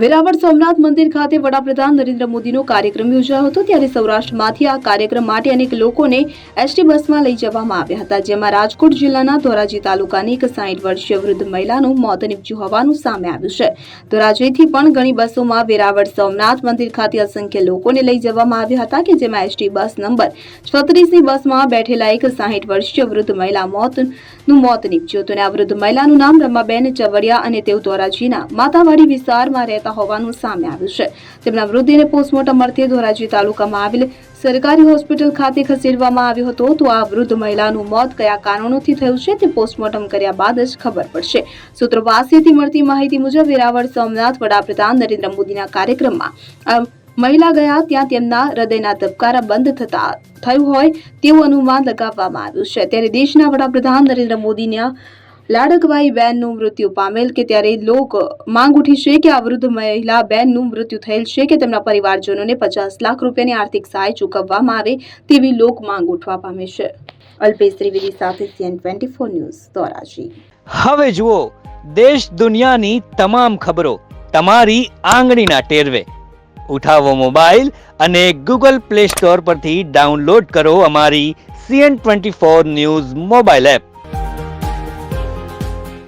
વેરાવળ સોમનાથ મંદિર ખાતે વડાપ્રધાન નરેન્દ્ર મોદીનો કાર્યક્રમ યોજાયો હતો ત્યારે સૌરાષ્ટ્રમાંથી આ કાર્યક્રમ માટે અનેક લોકોને એસટી બસમાં લઈ જવામાં આવ્યા હતા, જેમાં રાજકોટ જિલ્લાના ધોરાજી તાલુકાની એક સાઠ વર્ષીય વૃદ્ધ મહિલાનું મોત નીપજ્યું હોવાનું સામે આવ્યું છે. ધોરાજીથી પણ ઘણી બસોમાં વેરાવળ સોમનાથ મંદિર ખાતે અસંખ્ય લોકોને લઈ જવામાં આવ્યા હતા કે જેમાં એસટી બસ નંબર છત્રીસની બસમાં બેઠેલા એક સાહીઠ વર્ષીય વૃદ્ધ મહિલા મોતનું મોત નીપજ્યું હતું અને આ વૃદ્ધ મહિલાનું નામ રમાબેન ચવડિયા અને તેઓ ધોરાજીના માતાવાડી વિસ્તારમાં રહેતા હોવાનું સામે આવ્યું છે. તેમના વૃદ્ધિને પોસ્ટમોર્ટમ અર્થે ધોરાજી તાલુકામાં આવેલ સરકારી હોસ્પિટલ ખાતે ખસેડવામાં આવ્યો હતો. તો આ વૃદ્ધ મહિલાનું મોત કયા કારણોથી થયું છે તે પોસ્ટમોર્ટમ કર્યા બાદ જ ખબર પડશે. સૂત્રો પાસેથી મળતી માહિતી મુજબ વેરાવળ સોમનાથ વડાપ્રધાન નરેન્દ્ર મોદીના કાર્યક્રમમાં મહિલા ગયા ત્યાં તેમના હૃદયના ધબકારા બંધ થતા થયું હોય તેવું અનુમાન લગાવવામાં આવ્યું છે. ત્યારે દેશના વડાપ્રધાન નરેન્દ્ર મોદીના લાડકભાઈ બેનનું મૃત્યુ પામેલ કે ત્યારે લોક માંગ ઉઠી છે કે આ વૃદ્ધ મહિલા બેનનું મૃત્યુ થયેલ છે કે તેમના પરિવારજનોને પચાસ લાખ રૂપિયાની આર્થિક સહાય ચૂકવવામાં આવે તેવી લોક માંગ ઉઠવા પામે છે. અલ્પેશ ત્રિવેદી સાથે CN twenty four news, Dhoraji. હવે જુઓ, દેશ દુનિયાની તમામ ખબરો તમારી આંગળીના ટેરવે. ઉઠાવો મોબાઈલ અને ગૂગલ પ્લે સ્ટોર પરથી ડાઉનલોડ કરો અમારી CN twenty four news mobile app.